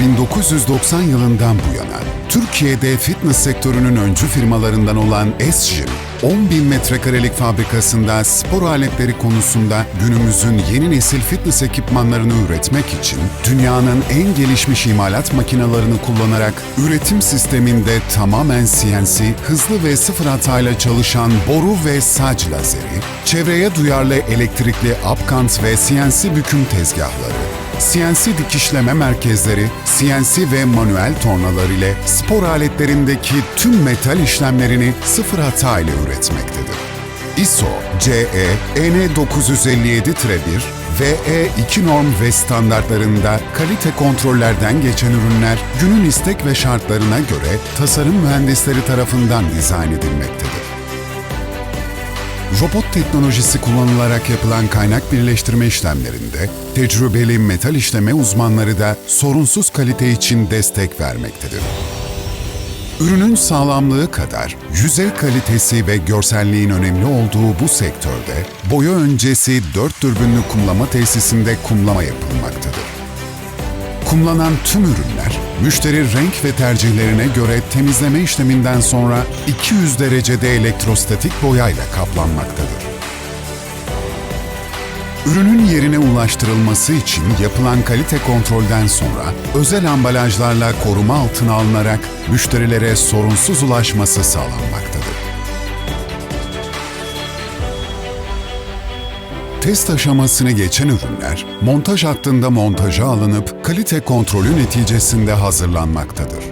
1990 yılından bu yana Türkiye'de fitness sektörünün öncü firmalarından olan S-Gym, 10 bin metrekarelik fabrikasında spor aletleri konusunda günümüzün yeni nesil fitness ekipmanlarını üretmek için dünyanın en gelişmiş imalat makinalarını kullanarak üretim sisteminde tamamen CNC, hızlı ve sıfır hatayla çalışan boru ve saç lazeri, çevreye duyarlı elektrikli upkant ve CNC büküm tezgahları, CNC dikişleme merkezleri, CNC ve manuel tornalar ile spor aletlerindeki tüm metal işlemlerini sıfır hata ile üretmektedir. ISO, CE, EN957-1 ve E2 norm ve standartlarında kalite kontrollerden geçen ürünler günün istek ve şartlarına göre tasarım mühendisleri tarafından dizayn edilmektedir. Robot teknolojisi kullanılarak yapılan kaynak birleştirme işlemlerinde tecrübeli metal işleme uzmanları da sorunsuz kalite için destek vermektedir. Ürünün sağlamlığı kadar yüzey kalitesi ve görselliğin önemli olduğu bu sektörde boya öncesi 4 dürbünlü kumlama tesisinde kumlama yapılmaktadır. Kumlanan tüm ürünler, müşteri renk ve tercihlerine göre temizleme işleminden sonra 200 derecede elektrostatik boyayla kaplanmaktadır. Ürünün yerine ulaştırılması için yapılan kalite kontrolden sonra özel ambalajlarla koruma altına alınarak müşterilere sorunsuz ulaşması sağlanmaktadır. Test aşamasını geçen ürünler, montaj hattında montaja alınıp kalite kontrolü neticesinde hazırlanmaktadır.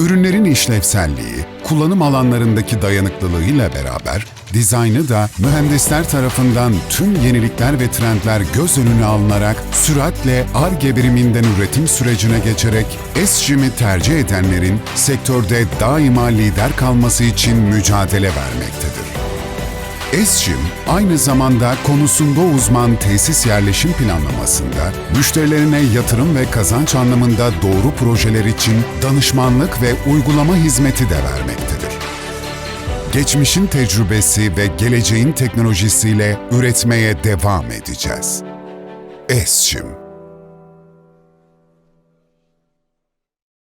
Ürünlerin işlevselliği, kullanım alanlarındaki dayanıklılığıyla beraber dizaynı da mühendisler tarafından tüm yenilikler ve trendler göz önüne alınarak süratle ARGE biriminden üretim sürecine geçerek S-Gym'i tercih edenlerin sektörde daima lider kalması için mücadele vermektedir. S-Gym aynı zamanda konusunda uzman tesis yerleşim planlamasında müşterilerine yatırım ve kazanç anlamında doğru projeler için danışmanlık ve uygulama hizmeti de vermektedir. Geçmişin tecrübesi ve geleceğin teknolojisiyle üretmeye devam edeceğiz. S-Gym